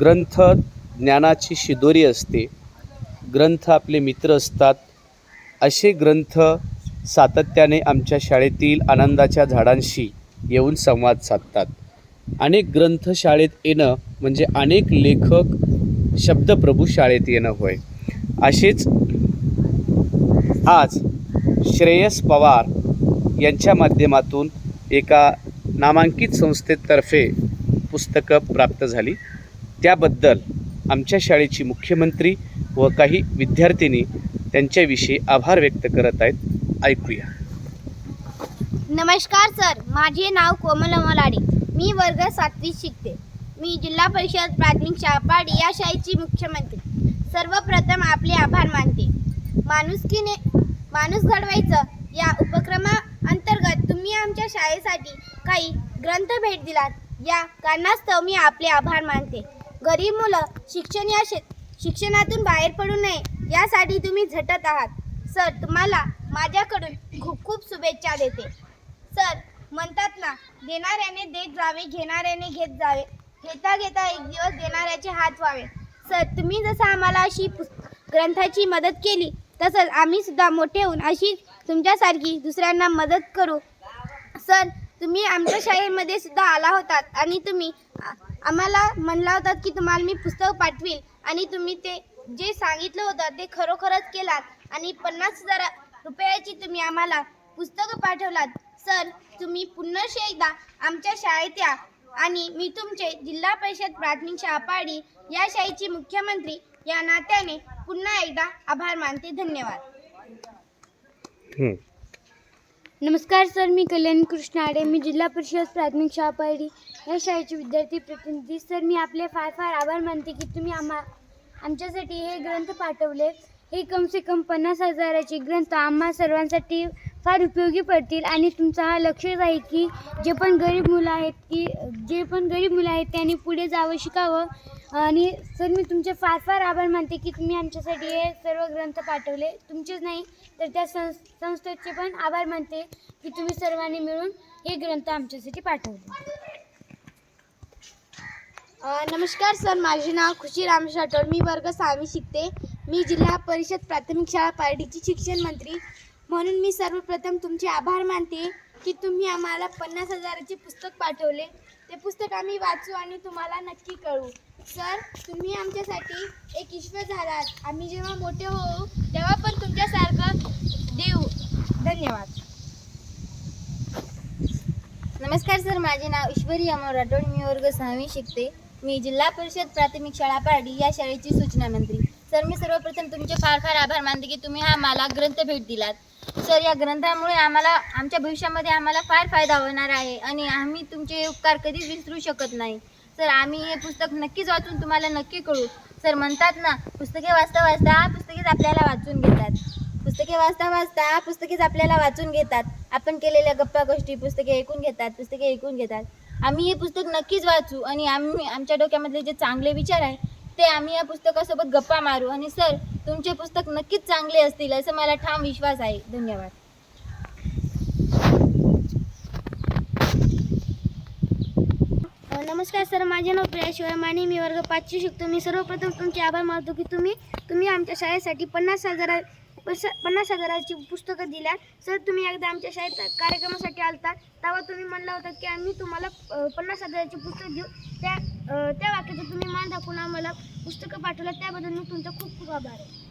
ग्रंथ ज्ञानाची शिदोरी असते. ग्रंथ आपले मित्र असतात. असे ग्रंथ सातत्याने आमच्या शाळेतील आनंदाच्या झाडांशी येऊन संवाद साधतात. अनेक ग्रंथ शाळेत येणं म्हणजे अनेक लेखक शब्दप्रभू शाळेत येणं होय. असेच आज श्रेयस पवार यांच्या माध्यमातून एका नामांकित संस्थेतर्फे पुस्तकं प्राप्त झाली. त्याबद्दल आमच्या शाळेची मुख्यमंत्री व काही विद्यार्थिनी त्यांच्याविषयी आभार व्यक्त करत आहेत. ऐकूया. नमस्कार सर माझे नाव कोमल अमलाडे. मी वर्ग सातवीत शिकते. मी जिल्हा परिषद प्राथमिक शाळा या शाळेची मुख्यमंत्री. सर्वप्रथम आपले आभार मानते. माणुसकीने माणूस घडवायचं या उपक्रमा अंतर्गत तुम्ही आमच्या शाळेसाठी काही ग्रंथ भेट दिलात. या कारणास्तव मी आपले आभार मानते. गरीब मुलं शिक्षण या शे शिक्षणातून बाहेर पडू नये यासाठी तुम्ही झटत आहात. सर तुम्हाला माझ्याकडून खूप खूप शुभेच्छा देते. सर म्हणतात ना देणाऱ्याने देत जावे घेणाऱ्याने घेत जावे. घेता घेता एक दिवस देणाऱ्याचे हात व्हावे. सर तुम्ही जसं आम्हाला अशी ग्रंथाची मदत केली तसंच आम्ही सुद्धा मोठे होऊन अशी तुमच्यासारखी दुसऱ्यांना मदत करू. सर तुम्ही आमच्या शाळेमध्ये सुद्धा आला होतात आणि तुम्ही आम्हाला म्हणला होतात की तुम्हाला मी पुस्तक पाठवील आणि तुम्ही ते जे सांगितलं होतं ते खरोखरच केलात. आणि पन्नास हजार रुपयाची तुम्ही आम्हाला पुस्तकं पाठवलात. सर तुम्ही पुन्हा एकदा आमच्या शाळेत या. आणि मी तुमचे जिल्हा परिषद प्राथमिक शाळा पाडी या शाळेची मुख्यमंत्री या नात्याने पुन्हा एकदा आभार मानते. धन्यवाद. नमस्कार सर मी कल्याण कृष्णाडे. मी जिल्हा परिषद प्राथमिक शाळा पायरी या शाळेचे विद्यार्थी प्रतिनिधी. सर मी आपले फार फार आभार मानते की तुम्ही आम्हा आमच्यासाठी हे ग्रंथ पाठवले. हे कम से कम पन्नास हजाराचे ग्रंथ आम्हा सर्वांसाठी फार उपयोगी पडतील आणि तुमचा हा लक्षच आहे की जे पण गरीब मुलं आहेत की जे पण गरीब मुलं आहेत त्यांनी पुढे जावं शिकावं. आणि सर मी तुमचे फार फार आभार मानते की तुम्ही आमच्यासाठी हे सर्व ग्रंथ पाठवले. तुमचेच नाही तर त्या संस संस्थेचे पण आभार मानते की तुम्ही सर्वांनी मिळून हे ग्रंथ आमच्यासाठी पाठवले. नमस्कार सर माझे नाव खुशी रामेश राठोड मी वर्ग सहावी शिकते. मी जिल्हा परिषद प्राथमिक शाळा पारडीची शिक्षण मंत्री. म्हणून मी सर्वप्रथम तुमचे आभार मानते की तुम्ही आम्हाला पन्नास हजाराचे पुस्तक पाठवले. ते पुस्तक आम्ही वाचू आणि तुम्हाला नक्की कळू सर तुम्ही आमच्यासाठी एक ईश्वर झालात. आम्ही जेव्हा मोठे होऊ तेव्हा पण तुमच्यासारखं देऊ. धन्यवाद. नमस्कार सर माझे नाव ईश्वरी अमोल राठोड. मी वर्ग सहावी शिकते. मी जिल्हा परिषद प्राथमिक शाळा पारडी या शाळेची सूचना मंत्री. सर मी सर्वप्रथम तुमचे फार फार आभार मानते की तुम्ही हा मला ग्रंथ भेट दिलात. सर या ग्रंथामुळे आम्हाला आमच्या भविष्यामध्ये आम्हाला फार फायदा होणार आहे आणि आम्ही तुमचे उपकार कधीच विसरू शकत नाही. सर आम्ही हे पुस्तक नक्कीच वाचून तुम्हाला नक्की कळू. सर म्हणतात ना पुस्तके वाचता वाचता पुस्तकेच आपल्याला वाचून घेतात. पुस्तके वाचता वाचता पुस्तकेच आपल्याला वाचून घेतात. आपण केलेल्या गप्पा गोष्टी पुस्तके ऐकून घेतात पुस्तके ऐकून घेतात. आम्ही हे पुस्तक नक्कीच वाचू आणि आम्ही आमच्या डोक्यामधले जे चांगले विचार आहे ते आम्ही या पुस्तकासोबत गप्पा मारू. आणि सर तुमचे पुस्तक नक्कीच चांगले असतील असं मला ठाम विश्वास आहे. धन्यवाद. नमस्कार सर माझे नाव प्रिया शिवाय माने मी वर्ग पाचशे शिकतो. मी सर्वप्रथम तुमचे आभार मानतो की तुम्ही तुम्ही आमच्या शाळेसाठी पन्नास हजारा पन्नास हजाराची पुस्तकं दिल्या सर तुम्ही एकदा आमच्या शाळेत कार्यक्रमासाठी आलता. तेव्हा तुम्ही म्हणला होता की आम्ही तुम्हाला पन्नास हजाराची पुस्तक देऊ. त्या त्या वाक्याचं तुम्ही मान दाखवून आम्हाला पुस्तकं पाठवलं. त्याबद्दल मी तुमचा खूप खूप आभार आहे.